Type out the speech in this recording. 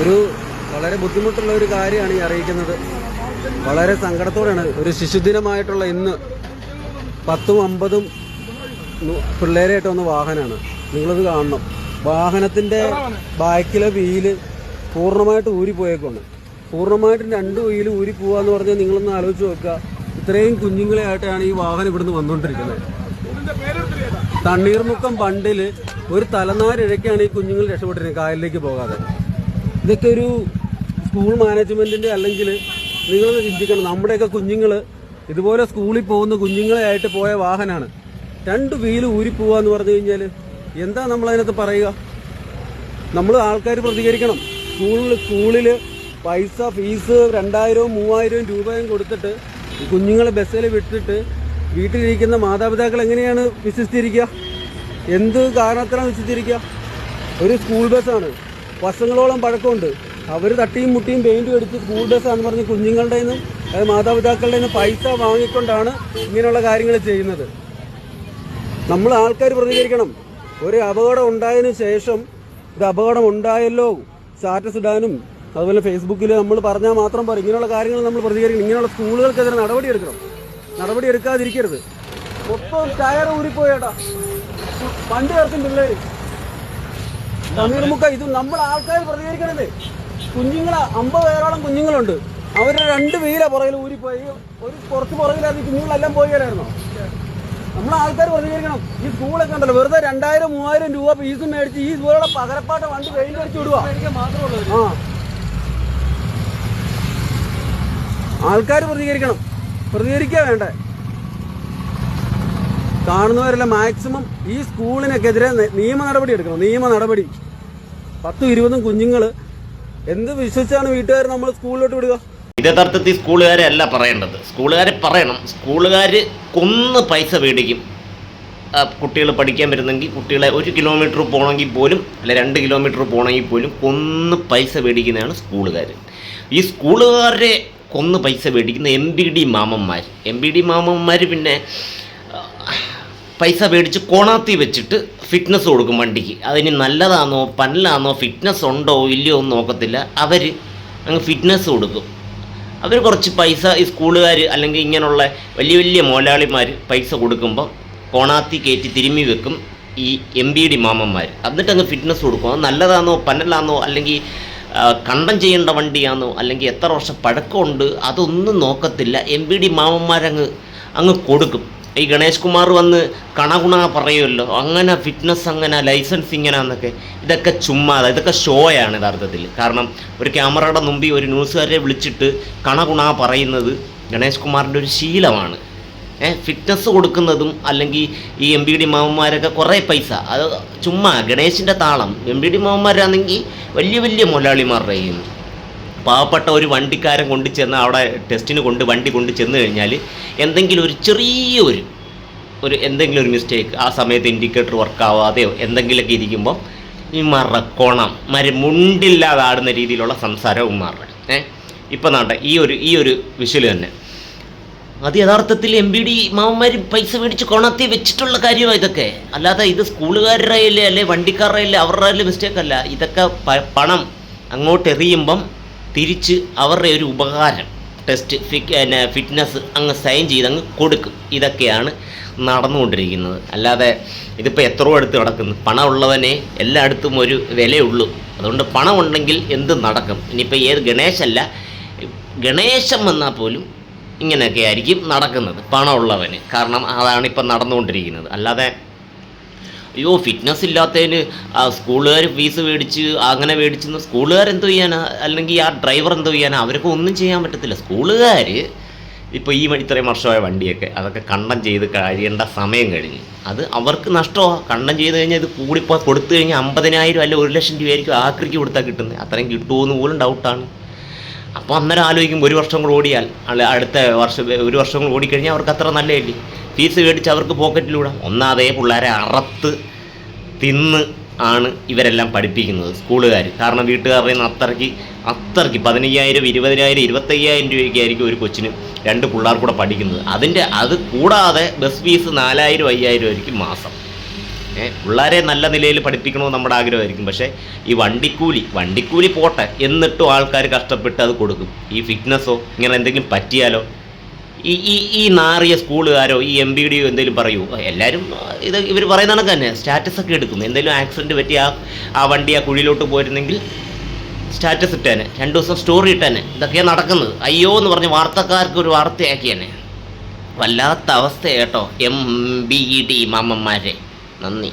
ഒരു വളരെ ബുദ്ധിമുട്ടുള്ള ഒരു കാര്യമാണ് ഈ അറിയിക്കുന്നത്. വളരെ സങ്കടത്തോടെയാണ്. ഒരു ശിശുദിനമായിട്ടുള്ള ഇന്ന് പത്തും അമ്പതും പിള്ളേരായിട്ട് വന്ന വാഹനമാണ്. നിങ്ങളത് കാണണം. വാഹനത്തിന്റെ ബാക്കിലെ വീൽ പൂർണമായിട്ട് ഊരിപ്പോയേക്കാണ് പൂർണമായിട്ടും രണ്ട് വീൽ ഊരി പോവാന്ന് പറഞ്ഞാൽ നിങ്ങളൊന്ന് ആലോചിച്ച് നോക്കുക. ഇത്രയും കുഞ്ഞുങ്ങളെ ആയിട്ടാണ് ഈ വാഹനം ഇവിടുന്ന് വന്നുകൊണ്ടിരിക്കുന്നത് തണ്ണീർമുക്കം ബണ്ടിൽ ഒരു തലനാരിഴയ്ക്കാണ് ഈ കുഞ്ഞുങ്ങൾ രക്ഷപ്പെട്ടിരുന്നത്. കായലിലേക്ക് പോകാതെ. ഇതൊക്കെ ഒരു സ്കൂൾ മാനേജ്മെന്റിന്റെ അല്ലെങ്കിൽ നിങ്ങളൊന്ന് ചിന്തിക്കണം. നമ്മുടെയൊക്കെ കുഞ്ഞുങ്ങൾ ഇതുപോലെ സ്കൂളിൽ പോകുന്ന കുഞ്ഞുങ്ങളെ ആയിട്ട് പോയ വാഹനമാണ് രണ്ട് വീൽ ഊരി എന്ന് പറഞ്ഞു കഴിഞ്ഞാൽ എന്താ നമ്മൾ അതിനകത്ത് പറയുക? നമ്മൾ ആൾക്കാർ പ്രതികരിക്കണം. സ്കൂളിൽ സ്കൂളിൽ പൈസ ഫീസ് രണ്ടായിരവും മൂവായിരവും രൂപയും കൊടുത്തിട്ട് കുഞ്ഞുങ്ങളെ ബസ്സിൽ വിട്ടിട്ട് വീട്ടിലിരിക്കുന്ന മാതാപിതാക്കൾ എങ്ങനെയാണ് വിശ്വസിച്ചിരിക്കുക? എന്ത് കാരണത്തിനാണ് വിശ്വസിച്ചിരിക്കുക? ഒരു സ്കൂൾ ബസ്സാണ്. വർഷങ്ങളോളം പഴക്കമുണ്ട്. അവർ തട്ടിയും മുട്ടിയും പെയിന്റും അടിച്ച് സ്കൂൾ ബസ്സാണെന്ന് പറഞ്ഞ് കുഞ്ഞുങ്ങളുടെ നിന്നും അതായത് മാതാപിതാക്കളുടെ നിന്നും പൈസ വാങ്ങിക്കൊണ്ടാണ് ഇങ്ങനെയുള്ള കാര്യങ്ങൾ ചെയ്യുന്നത്. നമ്മൾ ആൾക്കാർ പ്രതികരിക്കണം. ഒരു അപകടം ഉണ്ടായതിന് ശേഷം ഒരു അപകടം ഉണ്ടായല്ലോ സ്റ്റാറ്റസ് ഇടാനും അതുപോലെ ഫേസ്ബുക്കിൽ നമ്മൾ പറഞ്ഞാൽ മാത്രം പറയും ഇങ്ങനെയുള്ള കാര്യങ്ങൾ നമ്മൾ പ്രതികരിക്കണം. ഇങ്ങനെയുള്ള സ്കൂളുകൾക്കെതിരെ നടപടി എടുക്കണം നടപടി എടുക്കാതിരിക്കരുത് മൊത്തം ടയർ ഊരിപ്പോയേട്ടാ പണ്ട് ചേർക്കും പിള്ളേര് തണ്ണീർമുക്ക ഇത് നമ്മൾ ആൾക്കാർ പ്രതികരിക്കണത് കുഞ്ഞുങ്ങളെ അമ്പത് പേരോളം കുഞ്ഞുങ്ങളുണ്ട്. അവരുടെ രണ്ട് വീല പുറകിൽ ഊരിപ്പോയി. ഒരു കുറച്ച് പുറകിലായിരുന്നു അത് കുഞ്ഞുങ്ങളെല്ലാം വരായിരുന്നു. നമ്മൾ ആൾക്കാർ പ്രതികരിക്കണം. ഈ സ്കൂളൊക്കെ ഉണ്ടല്ലോ വെറുതെ രണ്ടായിരം മൂവായിരം രൂപ ഫീസും മേടിച്ച് ഈ ഇതുപോലുള്ള പകരപ്പാട്ട് വണ്ടി കയ്യിൽ അടിച്ചു വിടുക. ആ. ആൾക്കാർ പ്രതികരിക്കണം. പ്രതികരിക്കുക വേണ്ടേ? കാണുന്നവരെല്ലാം മാക്സിമം ഈ സ്കൂളിനൊക്കെതിരെ നിയമ നടപടി എടുക്കണം. നിയമ നടപടി. പത്തും ഇരുപതും കുഞ്ഞുങ്ങൾ എന്ത് വിശ്വസിച്ചാണ് വീട്ടുകാർ നമ്മൾ സ്കൂളിലോട്ട് വിടുക? ഇത് യഥാർത്ഥത്തിൽ സ്കൂളുകാരെ അല്ല പറയേണ്ടത്. സ്കൂളുകാരെ പറയണം. സ്കൂളുകാർ കൊന്ന് പൈസ മേടിക്കും. കുട്ടികൾ പഠിക്കാൻ വരുന്നെങ്കിൽ കുട്ടികളെ ഒരു കിലോമീറ്റർ പോകണമെങ്കിൽ പോലും അല്ലെ രണ്ട് കിലോമീറ്റർ പോകണമെങ്കിൽ പോലും കൊന്ന് പൈസ മേടിക്കുന്നതാണ് സ്കൂളുകാർ ഈ സ്കൂളുകാരെ കൊന്ന് പൈസ മേടിക്കുന്ന എം ബി ഡി മാമന്മാർ എം ബി ഡി മാമന്മാർ പിന്നെ പൈസ മേടിച്ച് കോണാത്തി വെച്ചിട്ട് ഫിറ്റ്നസ് കൊടുക്കും വണ്ടിക്ക്. അതിന് നല്ലതാണോ പന്നലാണോ ഫിറ്റ്നസ് ഉണ്ടോ ഇല്ലയോ എന്ന് നോക്കത്തില്ല. അവർ അങ്ങ് ഫിറ്റ്നസ് കൊടുക്കും. അവർ കുറച്ച് പൈസ ഈ സ്കൂളുകാർ അല്ലെങ്കിൽ ഇങ്ങനെയുള്ള വലിയ വലിയ മോലാളിമാർ പൈസ കൊടുക്കുമ്പോൾ കോണാത്തി കയറ്റി തിരുമ്മി വെക്കും ഈ എം ബി ഡി മാമന്മാർ എന്നിട്ട് അങ്ങ് ഫിറ്റ്നസ് കൊടുക്കും. അത് നല്ലതാണോ പന്നലാണോ അല്ലെങ്കിൽ കണ്ടം ചെയ്യേണ്ട വണ്ടിയാണോ അല്ലെങ്കിൽ എത്ര വർഷം പഴക്കമുണ്ട് അതൊന്നും നോക്കത്തില്ല. എം ബി ഡി മാമന്മാരങ്ങ് അങ്ങ് കൊടുക്കും. ഈ ഗണേഷ് കുമാർ വന്ന് കണകുണ പറയുമല്ലോ. അങ്ങനെ ഫിറ്റ്നസ് അങ്ങനെ ലൈസൻസ് ഇങ്ങനെ എന്നൊക്കെ ഇതൊക്കെ ചുമ്മാതെ ഇതൊക്കെ ഷോയാണ് യഥാർത്ഥത്തിൽ. കാരണം ഒരു ക്യാമറയുടെ മുമ്പിൽ ഒരു ന്യൂസുകാരെ വിളിച്ചിട്ട് കണകുണ പറയുന്നത് ഗണേഷ് കുമാറിന്റെ ഒരു ശീലമാണ്. ഏഹ് ഫിറ്റ്നസ് കൊടുക്കുന്നതും അല്ലെങ്കിൽ ഈ എം ബി ഡി മാമന്മാരൊക്കെ കുറേ പൈസ. അത് ചുമ്മാ ഗണേശിന്റെ താളം. എം ബി ഡി മാമന്മാരാണെങ്കിൽ വലിയ വലിയ മുതലാളിമാരുടെ കയ്യിൽ പാവപ്പെട്ട ഒരു വണ്ടിക്കാരൻ കൊണ്ട് ചെന്ന് അവിടെ ടെസ്റ്റിന് കൊണ്ട് വണ്ടി കൊണ്ട് ചെന്ന് കഴിഞ്ഞാൽ എന്തെങ്കിലും ഒരു ചെറിയൊരു ഒരു എന്തെങ്കിലും ഒരു മിസ്റ്റേക്ക് ആ സമയത്ത് ഇൻഡിക്കേറ്റർ വർക്ക് ആവാതെയോ എന്തെങ്കിലുമൊക്കെ ഇരിക്കുമ്പോൾ ഈ മറക്കോണം മരി മുണ്ടില്ലാതാടുന്ന രീതിയിലുള്ള സംസാരവും മാറണം ഏ? ഇപ്പം നാട്ടെ ഈ ഒരു ഈ ഒരു വിഷ്വൽ തന്നെ. അത് യഥാർത്ഥത്തിൽ എം ബി ഡി മാമന്മാർ പൈസ മേടിച്ച് കൊണത്തി വെച്ചിട്ടുള്ള കാര്യമാണ് ഇതൊക്കെ. അല്ലാതെ ഇത് സ്കൂളുകാരുടെ അല്ലേ അല്ലെ വണ്ടിക്കാരുടെ അല്ലേ അവരുടെ മിസ്റ്റേക്ക് അല്ല. ഇതൊക്കെ പണം അങ്ങോട്ട് എറിയുമ്പം തിരിച്ച് അവരുടെ ഒരു ഉപകാരം ടെസ്റ്റ് പിന്നെ ഫിറ്റ്നസ് അങ്ങ് സൈൻ ചെയ്ത് അങ്ങ് കൊടുക്കും. ഇതൊക്കെയാണ് നടന്നുകൊണ്ടിരിക്കുന്നത്. അല്ലാതെ ഇതിപ്പോൾ എത്രയോ അടുത്ത് നടക്കുന്നു. പണമുള്ളവനെ എല്ലായിടത്തും ഒരു വിലയുള്ളൂ. അതുകൊണ്ട് പണം ഉണ്ടെങ്കിൽ എന്ത് നടക്കും? ഇനിയിപ്പോൾ ഏത് ഗണേശല്ല ഗണേശം വന്നാൽ പോലും ഇങ്ങനെയൊക്കെ ആയിരിക്കും നടക്കുന്നത് പണമുള്ളവന്. കാരണം അതാണ് ഇപ്പം നടന്നുകൊണ്ടിരിക്കുന്നത്. അല്ലാതെ അയ്യോ ഫിറ്റ്നസ് ഇല്ലാത്തതിന് സ്കൂളുകാർ ഫീസ് മേടിച്ച് അങ്ങനെ മേടിച്ചെന്ന് സ്കൂളുകാർ എന്തു ചെയ്യാനാ? അല്ലെങ്കിൽ ആ ഡ്രൈവർ എന്തോ ചെയ്യാനാ? അവർക്ക് ഒന്നും ചെയ്യാൻ പറ്റത്തില്ല. സ്കൂളുകാർ ഇപ്പോൾ ഈ ഇത്രയും വർഷമായ വണ്ടിയൊക്കെ അതൊക്കെ കണ്ടം ചെയ്ത് കഴിയേണ്ട സമയം കഴിഞ്ഞു. അത് അവർക്ക് നഷ്ടമാണ് കണ്ടം ചെയ്ത് കഴിഞ്ഞാൽ ഇത് കൂടിപ്പോൾ കൊടുത്തു കഴിഞ്ഞാൽ അമ്പതിനായിരം അല്ല ഒരു ലക്ഷം രൂപയായിരിക്കും ആക്രിക്ക് കൊടുത്താൽ കിട്ടുന്നത് അത്രയും കിട്ടുമോ പോലും ഡൗട്ടാണ് അപ്പോൾ അന്നേരം ആലോചിക്കും ഒരു വർഷം കൂടെ ഓടിയാൽ അടുത്ത വർഷം ഒരു വർഷം കൂടെ ഓടിക്കഴിഞ്ഞാൽ അവർക്ക് അത്ര നല്ലതല്ലേ? ഫീസ് മേടിച്ച് അവർക്ക് പോക്കറ്റിലൂടെ. ഒന്നാതേ പിള്ളേരെ അറത്ത് തിന്ന് ആണ് ഇവരെല്ലാം പഠിപ്പിക്കുന്നത് സ്കൂളുകാർ. കാരണം വീട്ടുകാരുടെ നിന്ന് അത്രയ്ക്ക് അത്രയ്ക്ക് പതിനയ്യായിരം ഇരുപതിനായിരം ഇരുപത്തയ്യായിരം രൂപയ്ക്ക് ആയിരിക്കും ഒരു കൊച്ചിന് രണ്ട് പിള്ളേർ കൂടെ പഠിക്കുന്നത്. അതിന്റെ അത് കൂടാതെ ബസ് ഫീസ് നാലായിരം അയ്യായിരം ആയിരിക്കും മാസം. പിള്ളേരെ നല്ല നിലയിൽ പഠിപ്പിക്കണമെന്ന് നമ്മുടെ ആഗ്രഹമായിരിക്കും. പക്ഷേ ഈ വണ്ടിക്കൂലി വണ്ടിക്കൂലി പോട്ടെ എന്നിട്ടും ആൾക്കാർ കഷ്ടപ്പെട്ട് അത് കൊടുക്കും. ഈ ഫിറ്റ്നസ്സോ ഇങ്ങനെ എന്തെങ്കിലും പറ്റിയാലോ? ഈ ഈ ഈ നാറിയ സ്കൂളുകാരോ ഈ എം ബി ഡിയോ എന്തെങ്കിലും പറയൂ. എല്ലാവരും ഇത് ഇവർ പറയുന്ന കണക്ക് തന്നെ. സ്റ്റാറ്റസ് ഒക്കെ എടുക്കുന്നു. എന്തെങ്കിലും ആക്സിഡന്റ് പറ്റി ആ ആ വണ്ടി ആ കുഴിയിലോട്ട് പോയിരുന്നെങ്കിൽ സ്റ്റാറ്റസ് ഇട്ടേനെ. രണ്ട് ദിവസം സ്റ്റോറി ഇട്ടേനെ. ഇതൊക്കെയാണ് നടക്കുന്നത്. അയ്യോ എന്ന് പറഞ്ഞ് വാർത്തക്കാർക്ക് ഒരു വാർത്തയാക്കിയേനെ വല്ലാത്ത അവസ്ഥ കേട്ടോ. എം ബി ഡി മാമന്മാരെ. നന്ദി.